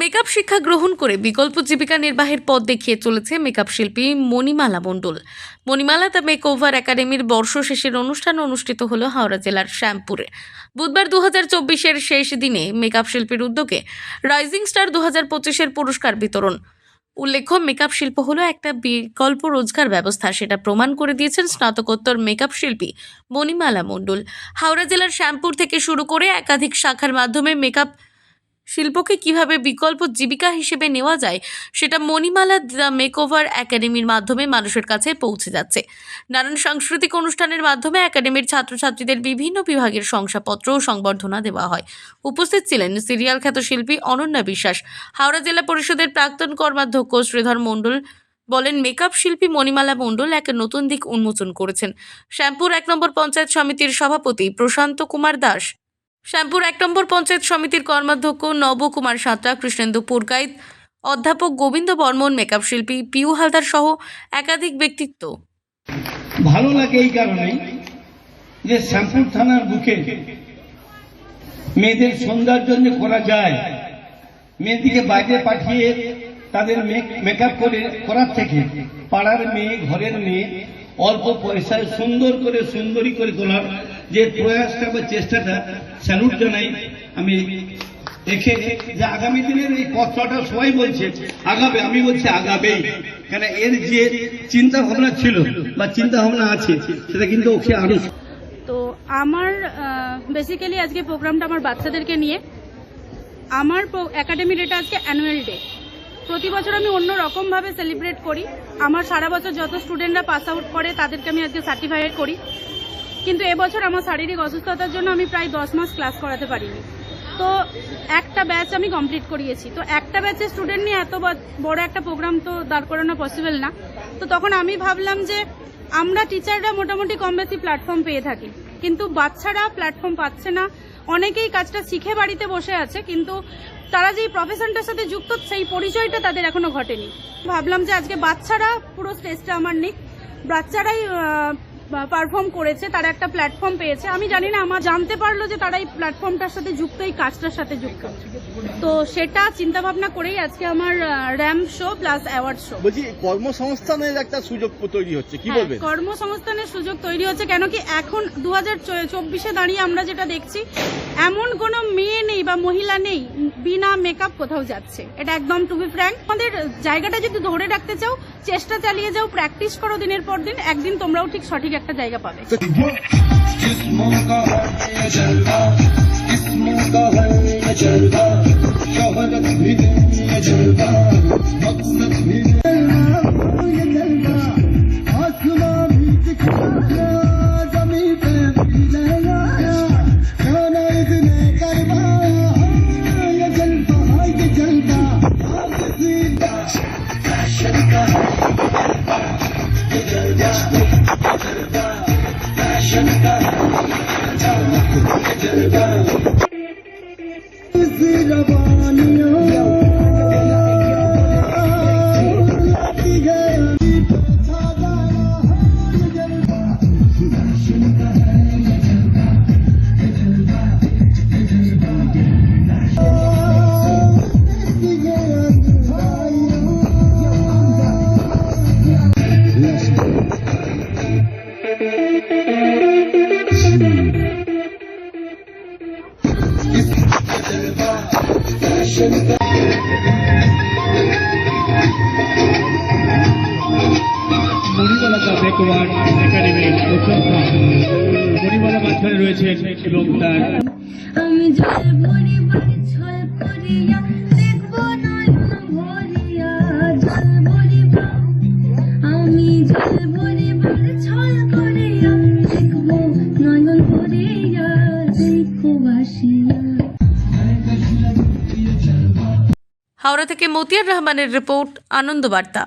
Makeup শিক্ষা গ্রহণ করে বিকল্প জীবিকা নির্বাহের পথ দেখিয়ে চলেছে মেকআপ শিল্পী Manimala Mondal. Manimala the make over একাডেমির বর্ষ শেষের অনুষ্ঠান অনুষ্ঠিত হলো হাওড়া জেলার শ্যামপুরে। বুধবার দু হাজার চব্বিশের শেষ দিনে মেকআপ শিল্পীর উদ্যোগে রাইজিং স্টার দু হাজার পঁচিশের পুরস্কার বিতরণ। উল্লেখ্য, মেকআপ শিল্প হলো একটা বিকল্প রোজগার ব্যবস্থা, সেটা প্রমাণ করে দিয়েছেন স্নাতকোত্তর মেকআপ শিল্পী মণিমালা মণ্ডল। হাওড়া জেলার শ্যামপুর থেকে শুরু করে একাধিক শাখার মাধ্যমে মেকআপ শিল্পকে কীভাবে বিকল্প জীবিকা হিসেবে নেওয়া যায়, সেটা মণিমালা মেকওভার একাডেমির মাধ্যমে মানুষের কাছে পৌঁছে যাচ্ছে। নানান সাংস্কৃতিক অনুষ্ঠানের মাধ্যমে একাডেমির ছাত্রছাত্রীদের বিভিন্ন বিভাগের শংসাপত্র ও সংবর্ধনা দেওয়া হয়। উপস্থিত ছিলেন সিরিয়াল খ্যাত শিল্পী অনন্যা বিশ্বাস। হাওড়া জেলা পরিষদের প্রাক্তন কর্মাধ্যক্ষ শ্রীধর মণ্ডল বলেন, মেকআপ শিল্পী মণিমালা মণ্ডল এক নতুন দিক উন্মোচন করেছেন। শ্যামপুর এক নম্বর পঞ্চায়েত সমিতির সভাপতি প্রশান্ত কুমার দাস শ্যামপুর এক নম্বর পঞ্চায়েত সমিতির কর্মাধ্যক্ষ নবকুমার সাঁতরা, কৃষ্ণেন্দু পুরকাইত, অধ্যাপক গোবিন্দ বর্মন মেকআপ শিল্পী পিউ হালদার সহ একাধিক ব্যক্তিত্ব। ভালো লাগে এই কারণেই যে শ্যামপুর থানার বুকে মেয়েদের সৌন্দর্য জন্য করা যায়। মেয়েদিকে বাইরে পাঠিয়ে তাদের মেকআপ করে, করার থেকে পাড়ার মেয়ে, ঘরের মেয়ে অল্প পয়সায় সুন্দর করে, সুন্দরী করে তোলার যে প্রয়াসটা বা চেষ্টাটা স্যালুট জানাই। আমি দেখে যে আগামী দিনের এই পথটা সবাই বলছে, আগাবে, আমি বলছি আগাবেই। কেন এর যে চিন্তা ভাবনা ছিল বা চিন্তা ভাবনা আছে, সেটা কিন্তু ওকে আরও তো আমার বেসিক্যালি আজকে প্রোগ্রামটা আমার বাচ্চাদেরকে নিয়ে। আমার একাডেমির এটা আজকে অ্যানুয়াল ডে প্রতি বছর আমি অন্য রকমভাবে সেলিব্রেট করি। আমার সারা বছর যত স্টুডেন্টরা পাস আউট করে, তাদেরকে আমি আজকে সার্টিফাইড করি। কিন্তু এবছর আমার শারীরিক অসুস্থতার জন্য আমি প্রায় দশ মাস ক্লাস করাতে পারিনি। তো একটা ব্যাচ আমি কমপ্লিট করিয়েছি। তো একটা ব্যাচের স্টুডেন্ট নিয়ে এত বড় একটা প্রোগ্রাম তো দাঁড় করানো পসিবল না। তো তখন আমি ভাবলাম যে আমরা টিচাররা মোটামুটি কম বেশি প্ল্যাটফর্ম পেয়ে থাকি। কিন্তু বাচ্চারা প্ল্যাটফর্ম পাচ্ছে না। অনেকেই কাজটা শিখে বাড়িতে বসে আছে, কিন্তু তারা যেই প্রফেশনটার সাথে যুক্ত, সেই পরিচয়টা তাদের এখনও ঘটেনি। ভাবলাম যে আজকে বাচ্চারা পুরো স্টেজটা আমার নিক। বাচ্চারাই পারফর্ম করেছে তারা একটা প্ল্যাটফর্ম পেয়েছে। আমি জানি না আমার জানতে পারল যে তারা এই প্ল্যাটফর্মটার সাথে যুক্ত এই কাজটার সাথে যুক্ত। তো সেটা চিন্তা ভাবনা করেই আজকে আমার ramp show plus award show বলছি কর্মসংস্থানের একটা সুযোগ তৈরি হচ্ছে কি হ্যাঁ, বলবেন? কর্মসংস্থানের সুযোগ তৈরি হচ্ছে কেন কি এখন দু হাজার চব্বিশে দাঁড়িয়ে আমরা যেটা দেখছি এমন কোনো মেয়ে নেই বা মহিলা নেই বিনা মেকআপ কোথাও যাচ্ছে। এটা একদম টু বি ফ্র্যাঙ্ক আমাদের জায়গাটা যদি ধরে রাখতে চাও চেষ্টা চালিয়ে যাও প্র্যাকটিস করো দিনের পর দিন একদিন তোমরাও ঠিক সঠিক থেকে একটা জায়গা পাবে Fashion का है Passionate, passionate, passionate, passionate, passionate, Manimala backward একাডেমির অধ্যক্ষ মণিমালা মাঝখানে রয়েছেন আমি জল ভরিবার ছল করিয়া হাওড়া থেকে মতিয়ার রহমানের রিপোর্ট আনন্দ বার্তা